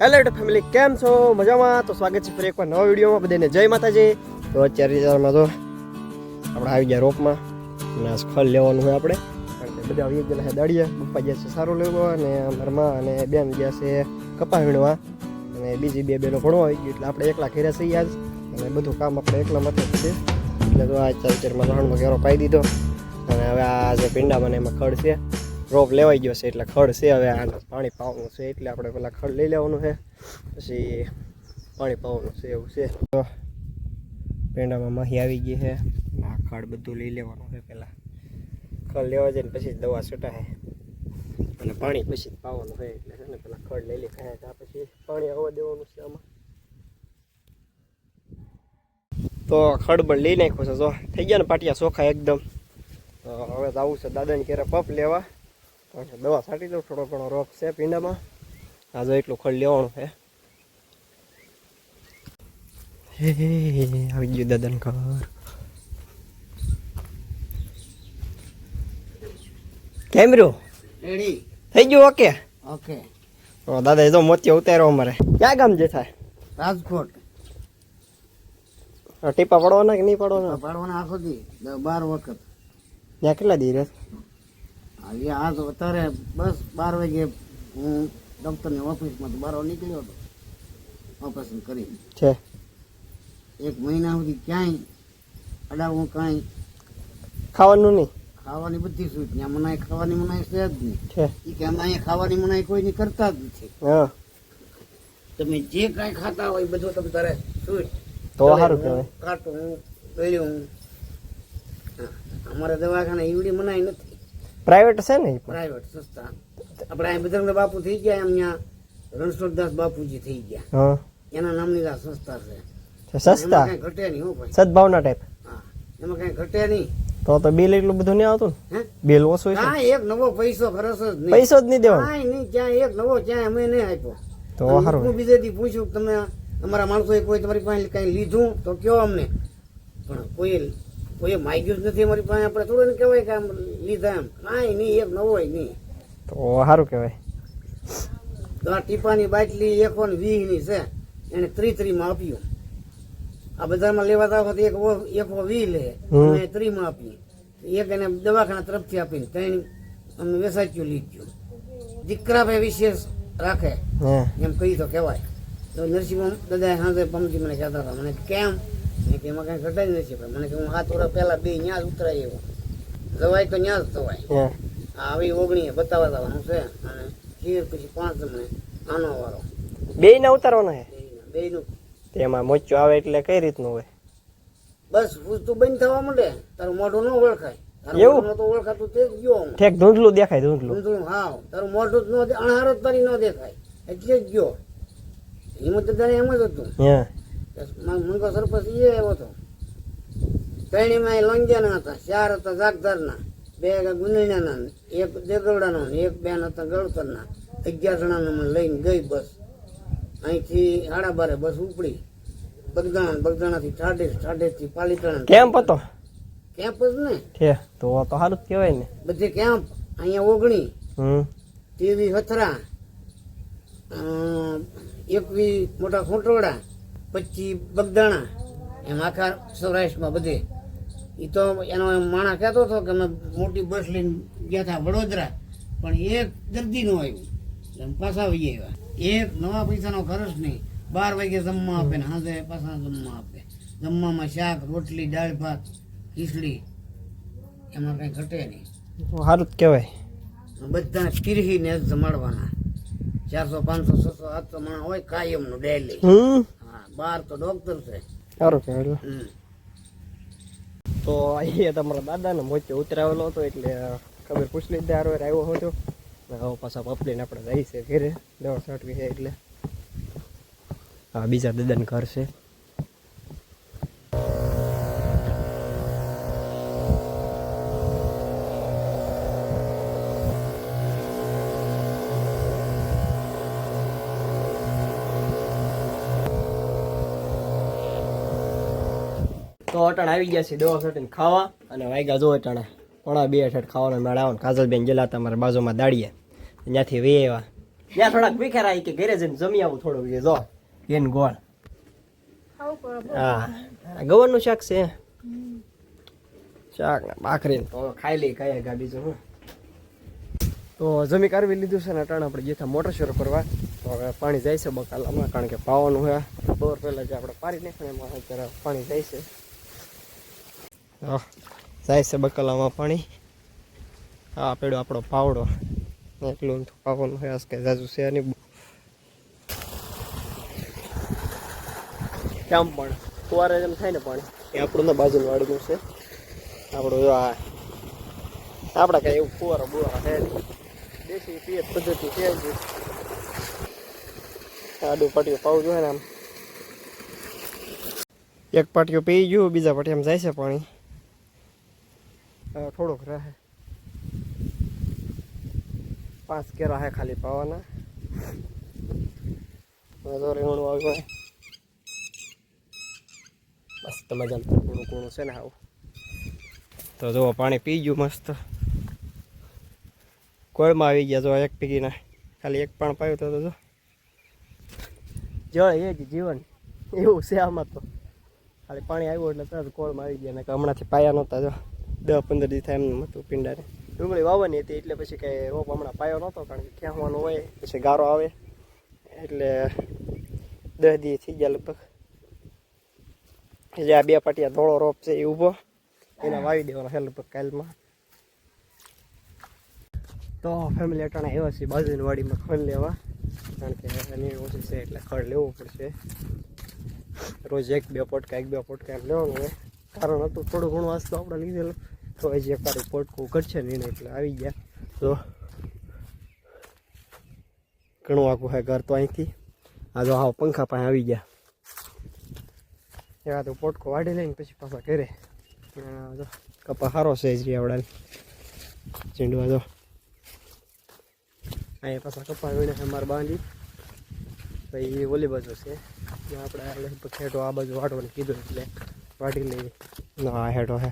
Hello YouTube family કેમ છો? મજામાં? તો સ્વાગત છે ફરી એકવાર નવા વિડીયોમાં. બધાને જય માતાજી. તો અત્યારે રિઝલ્ટમાં તો આપણે આવી ગયા રોપમાં, અને ખલ લેવાનું હોય આપણે. બધા આવી ગયેલા દાડિયા. પપ્પા ગયા છે સારું લેવા, અને અમારા અને બેન ગયા છે કપા વીણવા. અને બીજી બે બેનો ભણવા આવી ગયું, એટલે આપણે એકલા ઘેરે છીએ આજ. અને બધું કામ આપણે એકલા માટે છે. એટલે તો આ ચાર ચારમાં રણમાં ઘેરો પાઈ દીધો. અને હવે આ જે પીંડા બને એમાં ખડ છે રોપ લેવાઈ ગયો છે એટલે ખડ છે હવે આને પાણી પાવાનું છે એટલે આપણે પેલા ખડ લઈ લેવાનું છે. પછી પાણી પાવાનું છે એવું છે. તો પેંડામાં માહી આવી ગઈ છે. આ ખડ બધું લઈ લેવાનું છે પહેલાં ખડ લેવા જાય ને પછી દવા છટાય. અને પાણી પછી પાવાનું હોય એટલે છે ને પેલા ખડ લઈ લે ખાય ત્યાં પછી પાણી આવવા દેવાનું છે આમાં. તો ખડ પણ લઈ નાખ્યો છે જો. થઈ ગયા ને પાટિયા ચોખા એકદમ. તો હવે આવું છે. દાદાની ઘેરે પપ લેવા. દવા છાંટી દઉં થોડો ઘણો રોપ છે પીંડામાં. આજે એટલું ખડ લેવાનું છે. હે આવી ગયું દાદાનું ઘર. રેડી. થઈ ગયું ઓકે? ઓકે. દાદા એ તો મોતિયો ઉતાર્યો અમારે. ક્યાં ગામ જે થાય? રાજકોટ. ટીપા પડવાના કે નહીં પડવાના? પાડવાના આખો દી બાર વખત. ત્યાં કેટલા દી રહે? આજે આ તો અત્યારે બસ બાર વાગે હું ડૉક્ટરની ઓફિસમાંથી બહાર નીકળ્યો હતો. ઓપરેશન કરી. છે. એક મહિના સુધી ક્યાંય અડાવું કાંઈ ખાવાનું નહીં? ખાવાની બધી સૂટ ત્યાં મનાય ખાવાની મનાય છે જ નહીં. છે. એ કે અમે અહીંયા ખાવાની મનાઈ કોઈની કરતા જ નથી. હા. તમે જે કાંઈ ખાતા હોય બધું તમે તારે સુવિધ તો સારું કહેવાય. કાટું ગળ્યું હા, અમારે દવાખાને ઈવડી મનાય નથી. પ્રાઇવેટ છે ને પ્રાઇવેટ સંસ્થા આપણે અહીં બજરંગ બાપુ થઈ ગયા અહીંયા રણછોડદાસ બાપુજી થઈ ગયા. એના નામની આ સંસ્થા છે. સસ્તા? કઈ ઘટે નહીં હો ભાઈ. સદભાવના ટાઈપ હા. એમાં કઈ ઘટે નહીં. તો તો બિલ એટલું બધું નહીં આવતું હે? ને બિલ ઓછું કાંઈ એક નવો પૈસો ખરસ જ નહીં. પૈસો જ નહીં દેવાનો. કાંઈ નહીં ક્યાં એક નવો ક્યાંય અમે નહીં આપ્યો. તો સારું હું બીજે દી પૂછ્યું તમે અમારા માણસોએ કોઈ તમારી પાસે કઈ લીધું? તો કયો અમને? પણ કોઈ કોઈ માગ્યું જ નથી અમારી પાસે. આપણે થોડું કહેવાય કે આમ લીધા એમ. કાંઈ નહીં એક નવો નહીં. તો સારું કહેવાય. તો આ ટીપાની બાટલી એકો ને વીસની છે. એને ત્રી ત્રી માં આપ્યું. આ બધામાં લેવા જાવ એક એકો વી લે. અને અમે ત્રી માં આપીએ એક એને દવાખાના તરફથી આપીને ત્રણ અમે વેસાચ્યું લીધું. દીકરા ભાઈ વિશેષ રાખે એમ કહી તો કહેવાય. તો નરસિંહ દાદા સાંજે પમથી મને કહેતા હતા. મને કેમ? એમાં કઈ ઘટાય નથી પણ મને કે હું હાથ ઓરા પહેલા બે ન્યા જ ઉતરાય એવો. દવાઈ તો ન્યા જ દવાય આવી ઓગણી બતાવવા જવાનું છે અને ખીર પછી પાંચ મને આનો વાળો બે ના ઉતારવાનો હે? બે નું તેમાં મોચો આવે એટલે કઈ રીતનું હોય? બસ પૂછતું બંધ થવા માંડે તારું મોઢું ન ઓળખાય. એવું? તો ઓળખાતું તે જ ગયો ઠેક ધૂંધલું દેખાય ધૂંધલું. ધૂંધલું હા. તારું મોઢું જ ન અણહાર જ તારી ન દેખાય. એટલે જ ગયો. હિંમત તારે એમ જ હતું. મંગો સરપંચ એ આવ્યો હતો ત્રણેયમાં લોંજ્યાના હતા ચાર હતા જાગધારના બે ગુંદણીયાના ને એક દેગવડાના ને એક બેન હતા ગળતરના. અગિયાર જણાનો મને લઈને ગઈ બસ. અહીંથી સાડા બારે બસ ઉપડી. બગદાણા બગદાણાથી ઠાડે થી પાલીતાણા. કેમ્પ હતો કેમ્પ જ ને. છે તો તો સારું કહેવાય ને. બધે કેમ્પ અહીંયા ઓગણી હમ. તેવી હથરા એકવી મોટા ખોટોડા પચીસ બગદાણા એમ આખા સૌરાષ્ટ્રમાં બધે. એ તો એનો એમ માણસ કહેતો હતો કે અમે મોટી બસ લઈને ગયા હતા વડોદરા પણ એક દર્દી નો આવ્યું. એટલે પાછા આવી આવ્યા. એક નવા પૈસાનો ખર્ચ નહીં. બાર વાગે જમવા આપે ને સાંજે પાછા જમવા આપે. જમવામાં શાક રોટલી દાળ ભાત ખીચડી એમાં કંઈ ઘટે નહીં. સારું કહેવાય. બધા તીરહીને જ જમાડવાના. ચારસો પાંચસો છસો સાતસો માણસ હોય કાયમનું ડેલી બાર તો ડોક્ટર છે. સારું છે એટલે તો અહીંયા તમારા દાદાને મોચે ઉતરાવેલો હતો એટલે ખબર પૂછ લીધી હારો આવ્યો હતો. હવે પાછા પપલીને આપણે જઈ છે ઘરે. દવા છાંટવી છે એટલે. હા બીજા દાદાને ઘર છે. તો અટાણ આવી ગયા છે દવા છાંટીને ખાવા અને વાગ્યા જો અટાણે. પોણા બે અઠાઠ ખાવાના મેળા આવે કાજલબેન ગયેલા હતા મારા બાજુમાં દાડીએ. ત્યાંથી વે આવ્યા. ત્યાં થોડાક વિખેરા આવી કે ઘરે જઈને જમી આવું થોડું એ જો, એન ગોળ. હા ગવરનું શાક છે. શાક ભાખરી તો ખાઈ લઈ કયા ગા બીજું હું તો જમી કાઢવી લીધું છે ને અટાણે આપણે જેથા મોટર શરૂ કરવા. તો હવે પાણી જાય છે બકાલામાં, કારણ કે પાવાનું હોય. બોર પહેલાં જે આપણે પારી નાખીને એમાં અત્યારે પાણી જાય છે. હા જાય છે બકાલામાં પાણી. આ પેડો આપણો પાવડો. એટલું તો પાવાનું હોય કે જાજુ છે નહીં. કેમ પણ? કુવારે જેમ થાય ને પાણી. એ આપણું ના બાજુનું વાળ્યું છે. આપણું જો આ આપણે કાંઈ એવું ફુવારો બુવારો છે દેશી પિયત પદ્ધતિ છે જ. આડું પાટિયું પાવું જોઈએ ને આમ. એક પાટીઓ પી ગયું બીજા પાટીયામાં જાય છે પાણી. થોડુંક રહે પાંચ કેરા હે ખાલી પાવાના તો રીંગણું આવ્યું મસ્ત મજાનું કોણું કોણું છે ને આવું તો જુઓ પાણી પી ગયું મસ્ત કોળમાં આવી ગયા જો એક પીકીને ખાલી એક પણ પાયું તો જો જળ એ જ જીવન એવું છે આમાં તો ખાલી પાણી આવ્યું એટલે તરત કોળમાં આવી ગયા ને હમણાંથી પાયા નહોતા જો દસ પંદર દિવસ થાય એમ હતું પિંડાને. ડુંગળી વાવવાની હતી એટલે પછી કંઈ રોપ હમણાં પાયો નહોતો, કારણ કે ખેંચવાનું હોય, પછી ગારો આવે. એટલે દસ દિવસ થઈ ગયા લગભગ. જે આ બે પાટિયા ધોળો રોપ છે એ ઊભો. એના વાવી દેવાનો છે લગભગ કાલમાં. તો ફેમિલી અટાણા એવા છે બાજુની વાડીમાં ખડ લેવા. કારણ કે એની ઓછી છે એટલે ખડ લેવું પડશે. રોજ એક બે પોટકા, એક બે પોટકા એમ લેવાનું હોય. કારણ હતું થોડું ઘણું વાંચતું આપણે લીધેલું. તો હજી એકવાર પોટકું કરશે ને એટલે આવી ગયા. તો ઘણું આખું હોય ઘર તો અહીંથી. આ જો હા પંખા પાસે આવી ગયા. એવા તો પોટકો વાડી લઈને પછી પાછા ઘરે. કપા સારો છે જ આવડાની ચીંડવા જો. અહીંયા પાછા કપા વીણે છે બાંધી. પછી ઓલી બાજુ છે. આપણે ખેડો આ બાજુ વાટવાનું કીધું એટલે વાટી લઈએ. ના, આ હેઠો હે.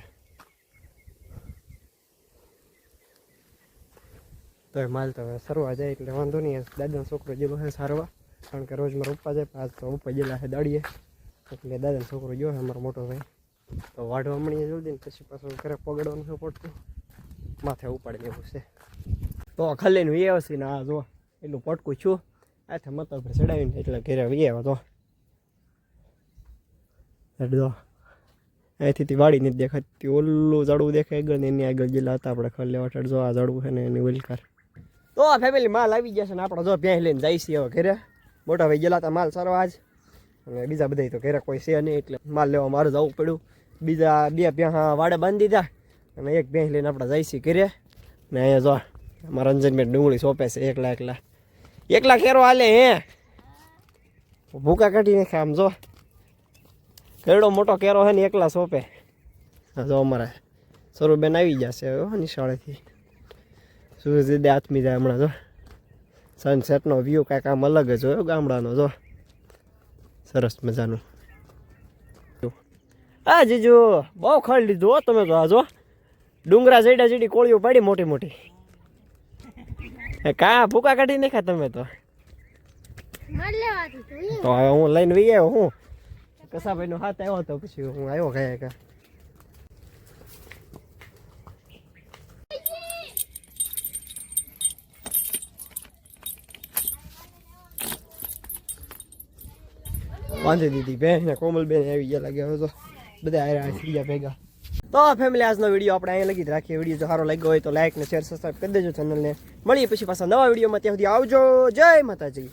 તો એ માલ તો સરવા જાય એટલે વાંધો નહીં દાદાનો છોકરો જેલો છે સારવા કારણ કે રોજમાં રોપવા જાય આજ તો ઉપા ગયેલા છે દાડીએ. એટલે દાદાનો છોકરો ગયો છે અમારો મોટો ભાઈ. તો વાઢવા મળીએ જલ્દી ને પછી પાછું ઘરે પગડવાનું છે પડતું. માથે ઉપાડી દેવું છે. તો ખલ્લીને એ આવશે ને આ જો, એટલું પટકું છું. આથે મતલબ પર ચડાવીને એટલે ઘરે વી આવ્યો તો જો. અહીંથી વાડી નથી દેખાતી. ઓલું ઝાડવું દેખાય આગળ ને એની આગળ ગયેલા હતા આપણે ખલ. લેવા જો આ ઝાડવું છે ને એની ઓલકાર. તો ફેમિલી માલ આવી ગયા છે ને આપણે જો ભેંસ લઈને જાય છીએ હવે ઘરે. મોટા ભાઈ ગયેલા હતા, માલ સારો આજ. અને બીજા બધા તો ઘરે કોઈ છે નહીં, એટલે માલ લેવા મારે જવું પડ્યું. બીજા બે પ્યાં વાડે બાંધી દીધા. અને એક ભેંસ લઈને આપણે જાય છીએ ઘરે. ને અહીંયા જો અમારા રંજનભાઈ ડુંગળી સોંપે છે, એકલા એકલા. એકલા કેરો હાલે હે. ભૂકા કાઢી નાખે આમ જો. કેવડો મોટો કેરો છે ને એકલા સોંપે. હા જો અમારે સરુબેન આવી જશે હવે નિશાળેથી. સૂરજ આથમી જાય હમણાં જો. સનસેટનો વ્યૂ કાંઈક આમ અલગ જ હોય ગામડાનો જો. સરસ મજાનું. આ જીજુ બહુ ખાલી લીધું હો તમે તો આ જો. ડુંગરા જઈડા જેડી કોળીઓ પાડી મોટી મોટી. કા ભૂકા કાઢી નાખ્યા તમે તો? તો હવે હું લઈને વી આવ્યો હું. કસાભાઈનો હાથ આવ્યો હતો પછી હું આવ્યો કયા કા બાંધી દીધી. બેન કોમલ બેન આવી ગયા લાગે હવે તો બધા આવ્યા થઈ ગયા ભેગા. તો ફેમિલી આજનો વીડિયો આપણે અહીંયા લગી જ રાખીએ. વીડિયો જો સારો લાગ્યો હોય તો લાઈક ને શેર સબસ્ક્રાઈબ કરી દેજો ચેનલને મળીએ પછી પાછા નવા વિડીયોમાં ત્યાં સુધી આવજો. જય માતાજી.